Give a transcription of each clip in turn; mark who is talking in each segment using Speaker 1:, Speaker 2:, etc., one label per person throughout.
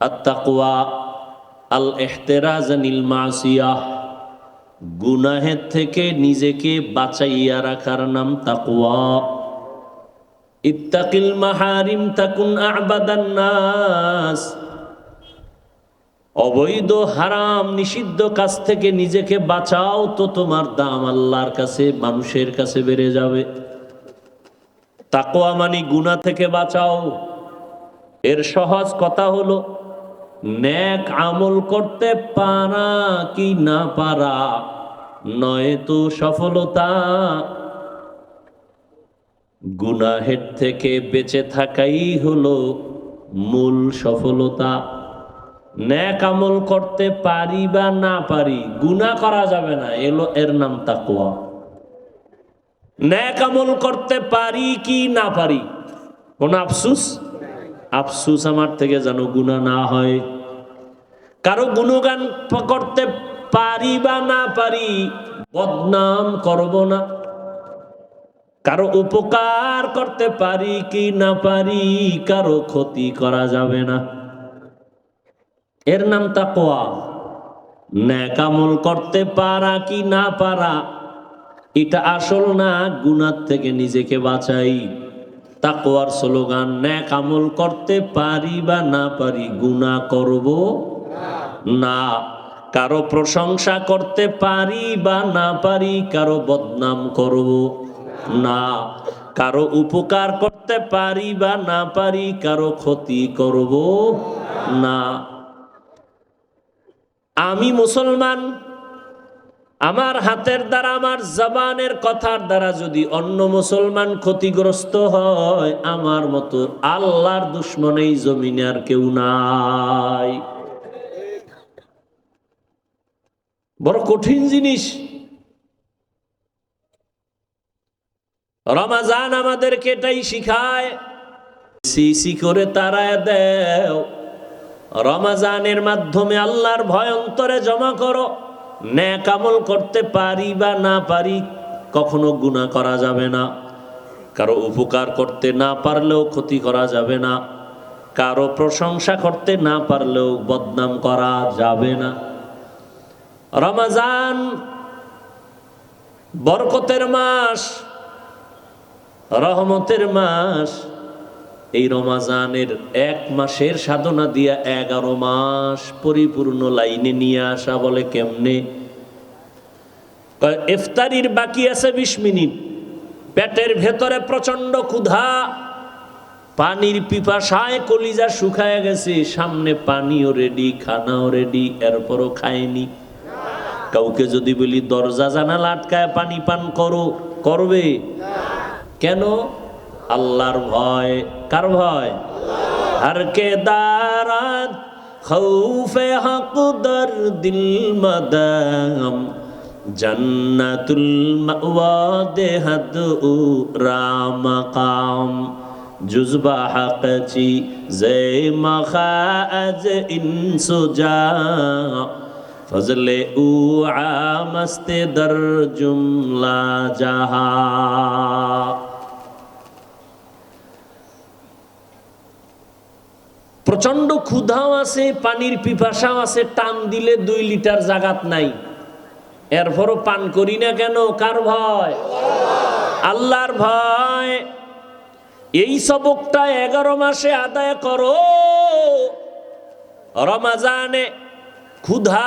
Speaker 1: আত্তাকুয়া আল এহতেরাজানিল Masia. গুনাহের থেকে নিজেকে বাঁচাইয়া রাখার নাম তাকুয়া। ইত্তাকিল মাহারিম তাকুন আবাদান নাস। অবৈধ, হারাম, নিষিদ্ধ কাজ থেকে নিজেকে বাঁচাও তো তোমার দাম আল্লাহর কাছে, মানুষের কাছে বেড়ে যাবে। তাকোয়া মানে গুণা থেকে বাঁচাও। এর সহজ কথা হলো ন্যাক আমল করতে পারা কি না পারা? নয় তো সফলতা। গুনাহের থেকে বেঁচে থাকাই হলো মূল সফলতা। ন্যাক আমল করতে পারি বা না পারি, গুনাহ করা যাবে না এলো এর নাম তাকওয়া। ন্যাক আমল করতে পারি কি না পারি? কোন আফসুস? আফসুস আমার থেকে যেন গুণা না হয়। কারও গুণগান করতে পারি বা না পারি, বদনাম করব না। কারও উপকার করতে পারি কি না পারি, কারও ক্ষতি করা যাবে না। এর নাম তাকোয়া ন্যাকামল করতে পারা কি না পারা, এটা আসল না গুনার থেকে নিজেকে বাঁচাই। তাকোয়ার স্লোগান, ন্যাক আমল করতে পারি বা না পারি, গুনাহ করব না। কারও প্রশংসা করতে পারি বা না পারি, কারও বদনাম করব না। কারও উপকার করতে পারি বা না পারি, কারও ক্ষতি করব না। আমি মুসলমান, আমার হাতের দ্বারা, আমার জবানের কথার দ্বারা যদি অন্য মুসলমান ক্ষতিগ্রস্ত হয়, আমার মতো আল্লাহর দুশ্মন এই জমিনে আর কেউ নাই। বড় কঠিন জিনিস। রমাজান আমাদেরকে এটাই শিখায়, সিসি করে তারায় দেও। রমাজানের মাধ্যমে আল্লাহর ভয় অন্তরে জমা করো। ন্যাক আমল করতে পারি বা না পারি, কখনো গুণা করা যাবে না। কারও উপকার করতে না পারলেও ক্ষতি করা যাবে না। কারও প্রশংসা করতে না পারলেও বদনাম করা যাবে না। রমাজান বরকতের মাস, রহমতের মাস, এই রমাজানের এক মাসের সাধনা দিয়া এগারো মাস পরিপূর্ণ লাইনে নিয়ে আসা বলে কেমনে? ইফতারির বাকি আছে বিশ মিনিট। পেটের ভেতরে প্রচণ্ড ক্ষুধা, পানির পিপাসায় কলিজা শুকায় গেছে, সামনে পানিও রেডি খানাও রেডি এরপরও খায়নি। কাউকে যদি বলি, দরজা জানালা আটকায়, পানি পান করো। করবে। কেন? আল্লাহর ভয়। কার ভয়? হর কে দারাত, খৌফে হক দর দিল মদম। জন্নতুল মাওয়াদে হদ উ রাম কাম জুজবা হক চি, জে মখাজ ইনসুজা ফজলে উ আমস্তে দর জুমলা জাহা। প্রচণ্ড ক্ষুধাও আছে, পানির পিপাসাও আছে, টান দিলে দুই লিটার জাগাত নাই। এরপরও পান করি না কেন? কার ভয়? আল্লাহর ভয়। এই সবকটা এগারো মাসে আদায় করো। রমাজানে ক্ষুধা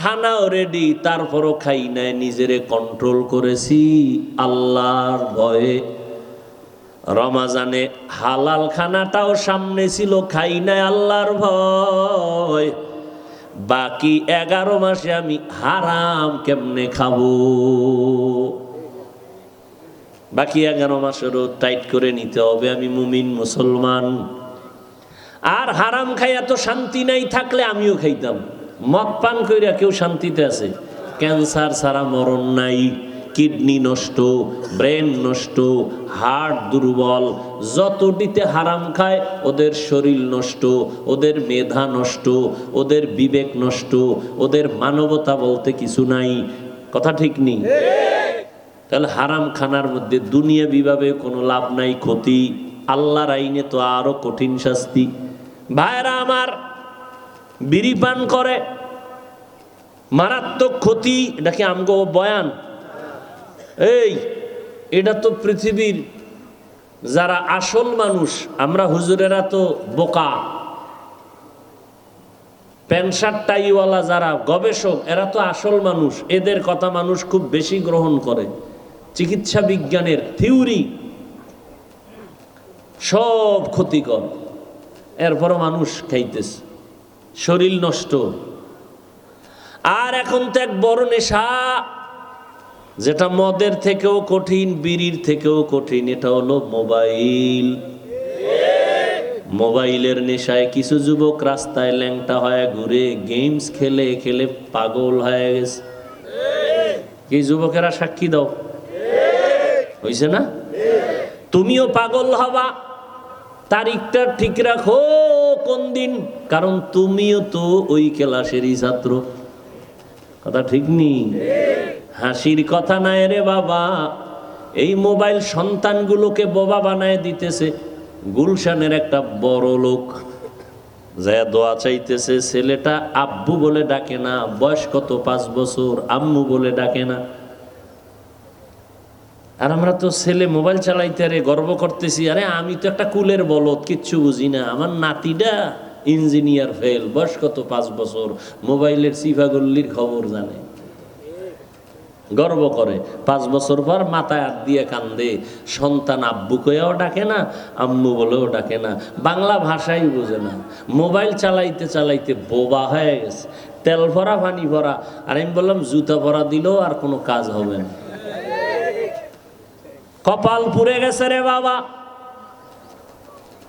Speaker 1: খানাও রেডি তারপরও খাই নাই, নিজেরে কন্ট্রোল করেছি আল্লাহর ভয়ে। রমাজানে হালাল খানাটাও সামনে ছিল, খাই নাই আল্লাহর ভয়। বাকি এগারো মাসে আমি হারাম কেমনে খাব? বাকি এগারো মাসেরও টাইট করে নিতে হবে, আমি মুমিন মুসলমান। আর হারাম খাই এত শান্তি নাই থাকলে আমিও খাইতাম। মদ পান কইরা কেউ শান্তিতে আছে? ক্যান্সার ছাড়া মরণ নাই, কিডনি নষ্ট, ব্রেন নষ্ট হার্ট দুর্বল, যতটিতে হারাম খায় ওদের শরীর নষ্ট, ওদের মেধা নষ্ট, ওদের বিবেক নষ্ট, ওদের মানবতা বলতে কিছু নাই। কথা ঠিক নেই? তাহলে হারাম খানার মধ্যে দুনিয়া বিভাবে কোনো লাভ নাই, ক্ষতি? আল্লাহর আইনে তো আরও কঠিন শাস্তি। ভাইরা আমার বিড়ি পান করে। মারাত্মক ক্ষতি, এটা কি আমগো বয়ান? এই, এটা তো পৃথিবীর যারা আসল মানুষ, আমরা হুজুরেরা তো বোকা। প্যান্ট শার্ট, টাইওয়ালা যারা গবেষক, এরা তো আসল মানুষ। এদের কথা মানুষ খুব বেশি গ্রহণ করে। চিকিৎসা বিজ্ঞানের থিওরি সব ক্ষতিকর। এরপরও মানুষ খাইতেছে। শরীর নষ্ট। আর এখন তো এক বড় নেশা, যেটা মদের থেকেও কঠিন, বিড়ির থেকেও কঠিন, এটা হলো মোবাইল। মোবাইলের নেশায় কিছু যুবক রাস্তায় ল্যাংটা হয়ে ঘুরে গেমস খেলে খেলে পাগল হয়ে গেছে। কি যুবকেরা সাক্ষী দাও? হইছে না? তুমিও পাগল হবা। তারিখটা ঠিক রাখো কোন দিন? কারণ তুমিও তো ওই ক্লাসেরই ছাত্র। কথা ঠিক নেই হাসির কথা নাই রে বাবা। এই মোবাইল সন্তানগুলোকে বোবা বানায় দিতেছে। গুলশানের একটা বড় লোক। যা দোয়া চাইতেছে, ছেলেটা আব্বু বলে ডাকে না, বয়স কত? পাঁচ বছর, আম্মু বলে ডাকে না। আর আমরা তো ছেলে মোবাইল চালাইতে আরে গর্ব করতেছি, আরে আমি তো একটা কুলের বলদ, কিচ্ছু বুঝি না। আমার নাতিটা ইঞ্জিনিয়ার ফেল, বয়স কত? পাঁচ বছর। মোবাইলের সিফাগল্লির খবর জানে। গর্ব করে। পাঁচ বছর পর মাথায় হাত দিয়ে কান্দে। সন্তান আব্বু কয়েও ডাকে না, আম্মু বলেও ডাকে না। বাংলা ভাষাই বোঝে না। মোবাইল চালাইতে চালাইতে বোবা হয়ে গেছে। তেল ভরা, পানি ভরা। আর আমি বললাম, জুতা ভরা দিলেও আর কোনো কাজ হবে না। কপাল পুড়ে গেছে রে বাবা।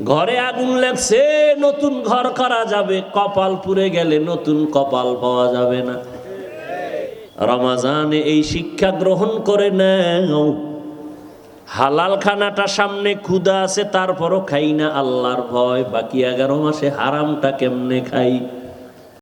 Speaker 1: ঘরে আগুন লাগছে, নতুন ঘর করা যাবে। কপাল পুড়ে গেলে নতুন কপাল পাওয়া যাবে না। রমাজানে এই শিক্ষা গ্রহণ করে নাও। হালাল খানাটা সামনে ক্ষুদা আছে, তারপরও খাই না আল্লাহর ভয়। বাকি এগারো মাসে হারামটা কেমনে খাই?